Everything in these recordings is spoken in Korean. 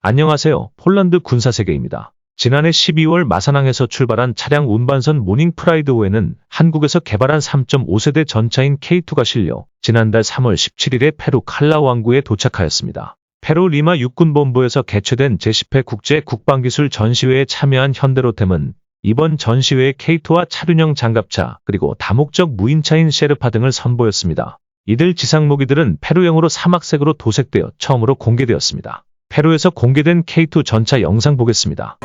안녕하세요. 폴란드 군사세계입니다. 지난해 12월 마산항에서 출발한 차량 운반선 모닝 프라이드호에는 한국에서 개발한 3.5세대 전차인 K2가 실려 지난달 3월 17일에 페루 칼라 왕구에 도착하였습니다. 페루 리마 육군본부에서 개최된 제10회 국제 국방기술 전시회에 참여한 현대로템은 이번 전시회에 K2와 차륜형 장갑차 그리고 다목적 무인차인 셰르파 등을 선보였습니다. 이들 지상무기들은 페루형으로 사막색으로 도색되어 처음으로 공개되었습니다. 페루에서 공개된 K2 전차 영상 보겠습니다.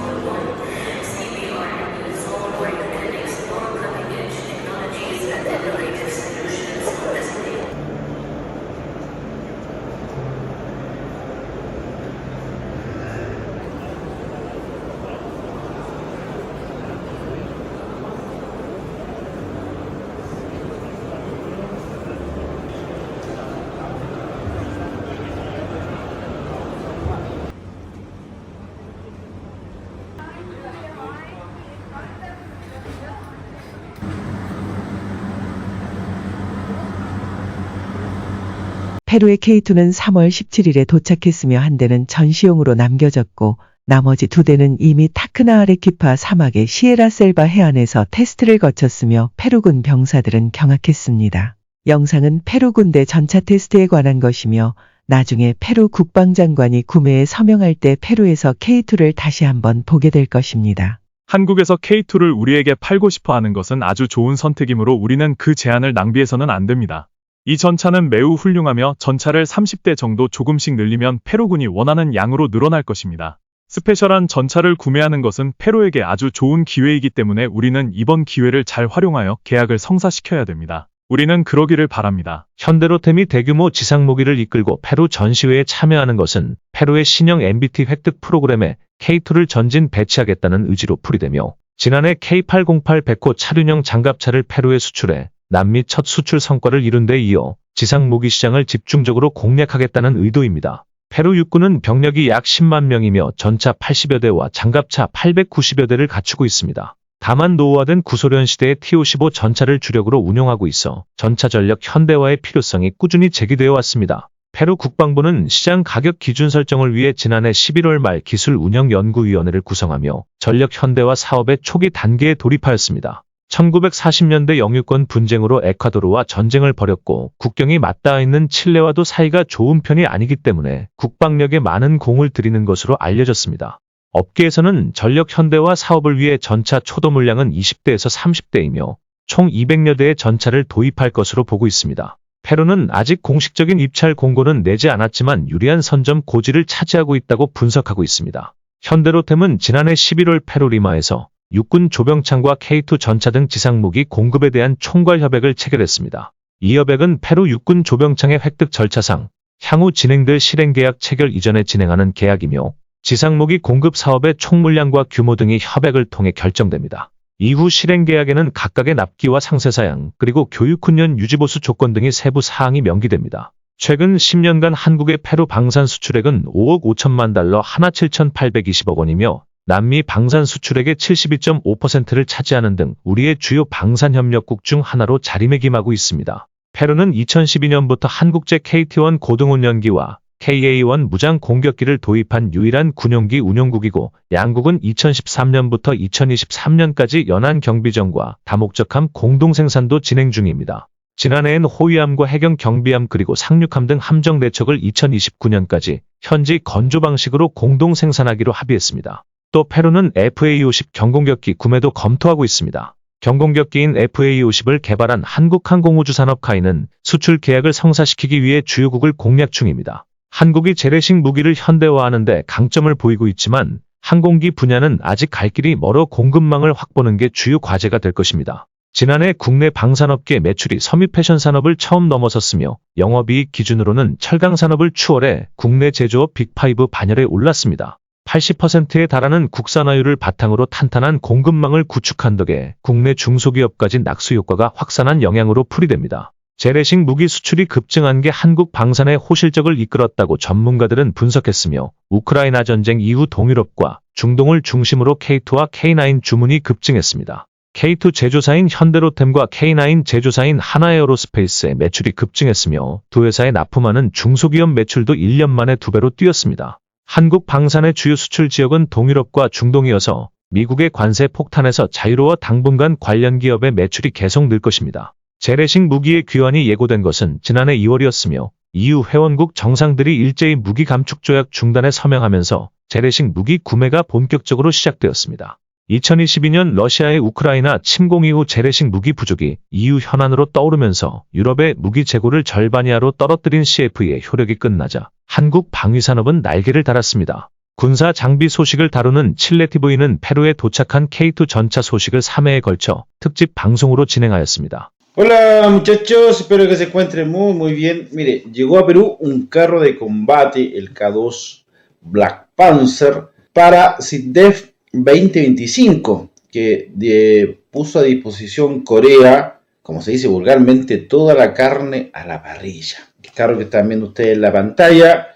페루의 K2는 3월 17일에 도착했으며 한 대는 전시용으로 남겨졌고 나머지 두 대는 이미 타크나 아레키파 사막의 시에라 셀바 해안에서 테스트를 거쳤으며 페루군 병사들은 경악했습니다. 영상은 페루 군대 전차 테스트에 관한 것이며 나중에 페루 국방장관이 구매에 서명할 때 페루에서 K2를 다시 한번 보게 될 것입니다. 한국에서 K2를 우리에게 팔고 싶어 하는 것은 아주 좋은 선택이므로 우리는 그 제안을 낭비해서는 안 됩니다. 이 전차는 매우 훌륭하며 전차를 30대 정도 조금씩 늘리면 페루군이 원하는 양으로 늘어날 것입니다. 스페셜한 전차를 구매하는 것은 페루에게 아주 좋은 기회이기 때문에 우리는 이번 기회를 잘 활용하여 계약을 성사시켜야 됩니다. 우리는 그러기를 바랍니다. 현대로템이 대규모 지상무기를 이끌고 페루 전시회에 참여하는 것은 페루의 신형 MBT 획득 프로그램에 K2를 전진 배치하겠다는 의지로 풀이되며 지난해 K808 백호 차륜형 장갑차를 페루에 수출해 남미 첫 수출 성과를 이룬 데 이어 지상 무기 시장을 집중적으로 공략하겠다는 의도입니다. 페루 육군은 병력이 약 10만 명이며 전차 80여 대와 장갑차 890여 대를 갖추고 있습니다. 다만 노후화된 구소련 시대의 T-55 전차를 주력으로 운용하고 있어 전차 전력 현대화의 필요성이 꾸준히 제기되어 왔습니다. 페루 국방부는 시장 가격 기준 설정을 위해 지난해 11월 말 기술 운영 연구위원회를 구성하며 전력 현대화 사업의 초기 단계에 돌입하였습니다. 1940년대 영유권 분쟁으로 에콰도르와 전쟁을 벌였고 국경이 맞닿아 있는 칠레와도 사이가 좋은 편이 아니기 때문에 국방력에 많은 공을 들이는 것으로 알려졌습니다. 업계에서는 전력 현대화 사업을 위해 전차 초도 물량은 20대에서 30대이며 총 200여 대의 전차를 도입할 것으로 보고 있습니다. 페루는 아직 공식적인 입찰 공고는 내지 않았지만 유리한 선점 고지를 차지하고 있다고 분석하고 있습니다. 현대로템은 지난해 11월 페루 리마에서 육군 조병창과 K2 전차 등 지상무기 공급에 대한 총괄 협약을 체결했습니다. 이 협약은 페루 육군 조병창의 획득 절차상 향후 진행될 실행 계약 체결 이전에 진행하는 계약이며 지상무기 공급 사업의 총 물량과 규모 등이 협약을 통해 결정됩니다. 이후 실행 계약에는 각각의 납기와 상세 사양 그리고 교육 훈련 유지보수 조건 등의 세부 사항이 명기됩니다. 최근 10년간 한국의 페루 방산 수출액은 5억 5천만 달러 하나 7,820억 원이며 남미 방산 수출액의 72.5%를 차지하는 등 우리의 주요 방산 협력국 중 하나로 자리매김하고 있습니다. 페루는 2012년부터 한국제 KT-1 고등훈련기와 KA-1 무장 공격기를 도입한 유일한 군용기 운용국이고 양국은 2013년부터 2023년까지 연안 경비정과 다목적함 공동 생산도 진행 중입니다. 지난해엔 호위함과 해경 경비함 그리고 상륙함 등 함정 내척을 2029년까지 현지 건조 방식으로 공동 생산하기로 합의했습니다. 또 페루는 FA-50 경공격기 구매도 검토하고 있습니다. 경공격기인 FA-50을 개발한 한국항공우주산업카이는 수출 계약을 성사시키기 위해 주요국을 공략 중입니다. 한국이 재래식 무기를 현대화하는데 강점을 보이고 있지만 항공기 분야는 아직 갈 길이 멀어 공급망을 확보하는 게 주요 과제가 될 것입니다. 지난해 국내 방산업계 매출이 섬유 패션 산업을 처음 넘어섰으며 영업이익 기준으로는 철강 산업을 추월해 국내 제조업 빅5 반열에 올랐습니다. 80%에 달하는 국산화율을 바탕으로 탄탄한 공급망을 구축한 덕에 국내 중소기업까지 낙수 효과가 확산한 영향으로 풀이됩니다. 재래식 무기 수출이 급증한 게 한국 방산의 호실적을 이끌었다고 전문가들은 분석했으며 우크라이나 전쟁 이후 동유럽과 중동을 중심으로 K2와 K9 주문이 급증했습니다. K2 제조사인 현대로템과 K9 제조사인 하나에어로스페이스의 매출이 급증했으며 두 회사의 납품하는 중소기업 매출도 1년 만에 두 배로 뛰었습니다. 한국 방산의 주요 수출 지역은 동유럽과 중동이어서 미국의 관세 폭탄에서 자유로워 당분간 관련 기업의 매출이 계속 늘 것입니다. 재래식 무기의 귀환이 예고된 것은 지난해 2월이었으며 EU 회원국 정상들이 일제히 무기 감축 조약 중단에 서명하면서 재래식 무기 구매가 본격적으로 시작되었습니다. 2022년 러시아의 우크라이나 침공 이후 재래식 무기 부족이 EU 현안으로 떠오르면서 유럽의 무기 재고를 절반 이하로 떨어뜨린 CF의 효력이 끝나자 한국 방위산업은 날개를 달았습니다. 군사 장비 소식을 다루는 칠레티브이는 페루에 도착한 K2 전차 소식을 3회에 걸쳐 특집 방송으로 진행하였습니다. Hola muchachos, espero que se encuentren muy muy bien. Mire, llegó a Perú un carro de combate, el K2 Black Panzer, para SIDDEF 2025, que puso a disposición Corea, como se dice vulgarmente, toda la carne a la parrilla. El carro que están viendo ustedes en la pantalla,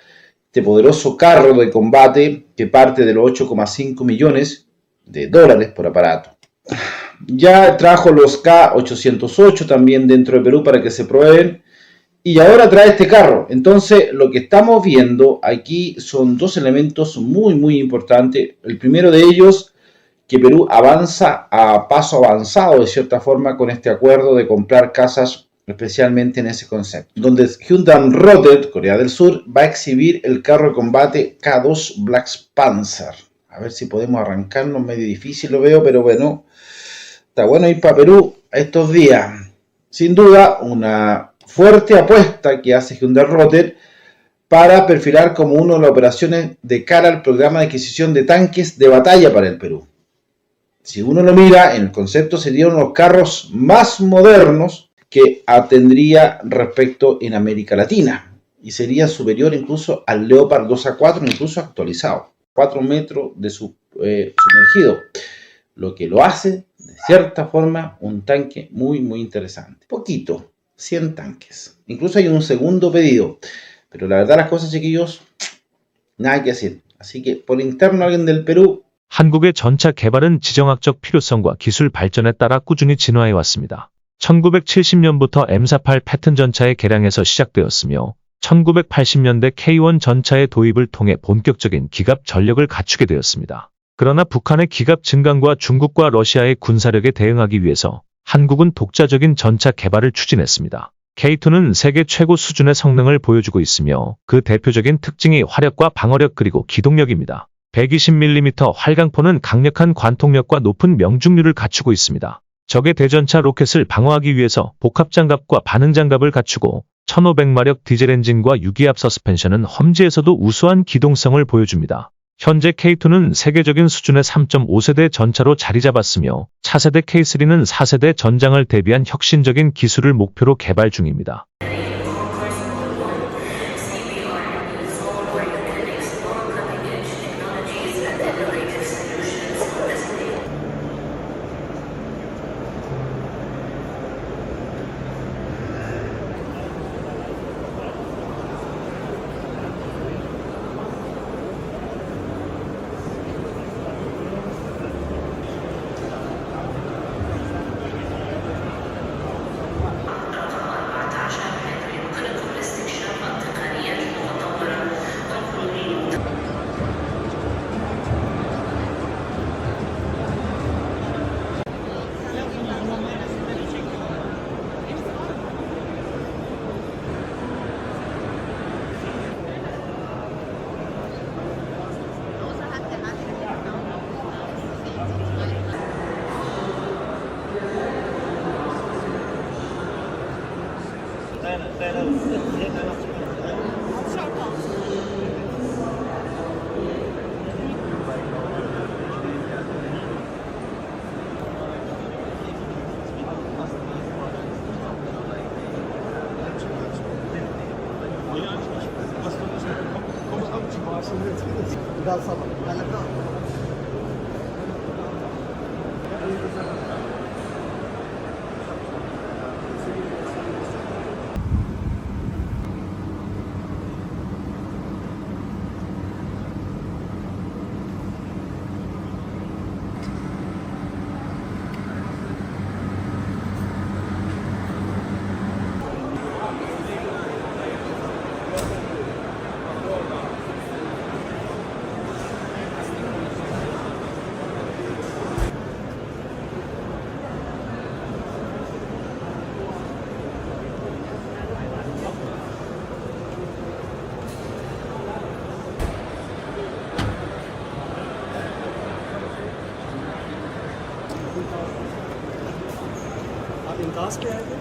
este poderoso carro de combate que parte de los 8,5 millones de dólares por aparato. Ya trajo los K808 también dentro de Perú para que se prueben. Y ahora trae este carro. Entonces, lo que estamos viendo aquí son dos elementos muy, muy importantes. El primero de ellos, que Perú avanza a paso avanzado, de cierta forma, con este acuerdo de comprar casas, especialmente en ese concepto. Donde Hyundai Rocket, Corea del Sur, va a exhibir el carro de combate K2 Black Panzer. A ver si podemos arrancarlo, medio difícil lo veo, pero bueno, Está bueno ir para Perú estos días. Sin duda, una fuerte apuesta que hace Hyundai Rotor para perfilar como una de las operaciones de cara al programa de adquisición de tanques de batalla para el Perú. Si uno lo mira, en el concepto serían unos carros más modernos que tendría respecto en América Latina y sería superior incluso al Leopard 2A4, incluso actualizado. 4 metros de su, eh, sumergido, lo que lo hace de cierta forma un tanque muy muy interesante. Poquito, 100 tanques. Incluso hay un segundo pedido, pero la verdad las cosas chiquillos, nada que hacer. Así que por interno alguien del Perú 한국의 전차 개발은 지정학적 필요성과 기술 발전에 따라 꾸준히 진화해 왔습니다. 1970년부터 M48 패튼 전차의 개량에서 시작되었으며 1980년대 K1 전차의 도입을 통해 본격적인 기갑 전력을 갖추게 되었습니다. 그러나 북한의 기갑 증강과 중국과 러시아의 군사력에 대응하기 위해서 한국은 독자적인 전차 개발을 추진했습니다. K2는 세계 최고 수준의 성능을 보여주고 있으며 그 대표적인 특징이 화력과 방어력 그리고 기동력입니다. 120mm 활강포는 강력한 관통력과 높은 명중률을 갖추고 있습니다. 적의 대전차 로켓을 방어하기 위해서 복합장갑과 반응장갑을 갖추고 1500마력 디젤 엔진과 유기압 서스펜션은 험지에서도 우수한 기동성을 보여줍니다. 현재 K2는 세계적인 수준의 3.5세대 전차로 자리 잡았으며 차세대 K3는 4세대 전장을 대비한 혁신적인 기술을 목표로 개발 중입니다. Gaz beğendin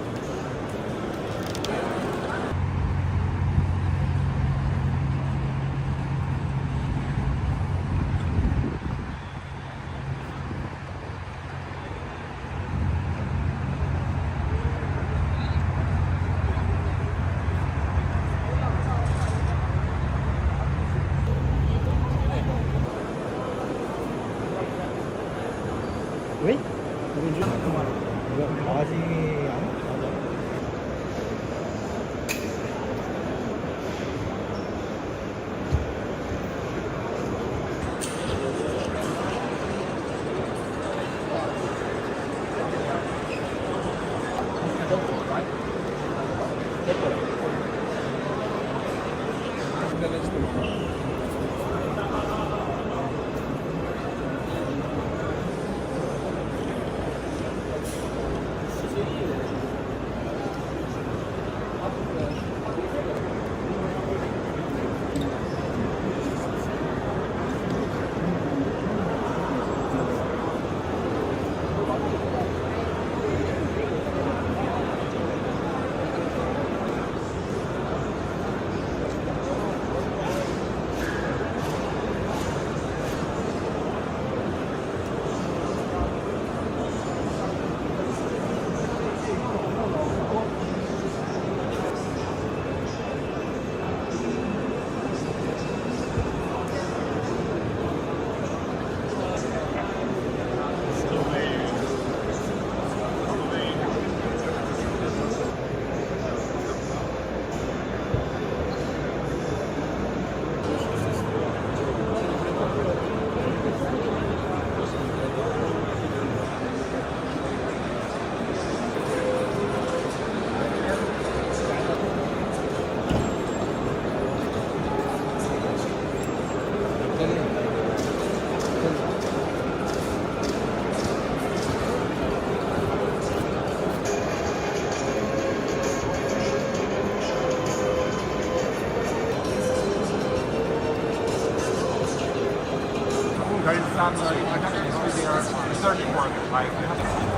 Thank